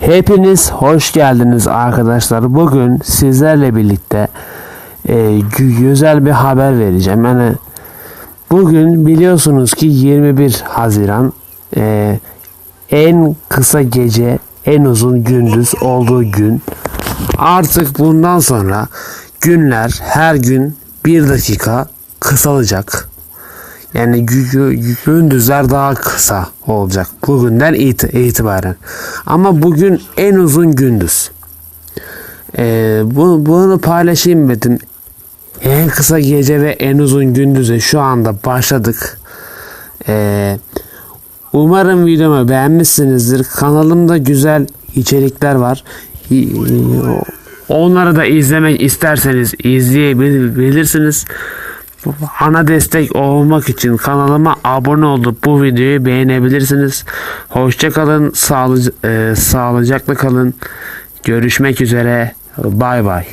Hepiniz hoş geldiniz arkadaşlar. Bugün sizlerle birlikte e, gü- güzel bir haber vereceğim. Yani bugün biliyorsunuz ki 21 Haziran e, en kısa gece, en uzun gündüz olduğu gün. Artık bundan sonra günler her gün bir dakika kısalacak. Yani gü- gü- gündüzler daha kısa olacak bugünden it- itibaren. Ama bugün en uzun gündüz. Ee, bu, bunu paylaşayım dedim. En kısa gece ve en uzun gündüze şu anda başladık. Ee, umarım videomu beğenmişsinizdir. Kanalımda güzel içerikler var. İ- Onları da izlemek isterseniz izleyebilirsiniz. Bana destek olmak için kanalıma abone olup bu videoyu beğenebilirsiniz. Hoşça kalın, e, sağlıcakla kalın. Görüşmek üzere. Bay bay.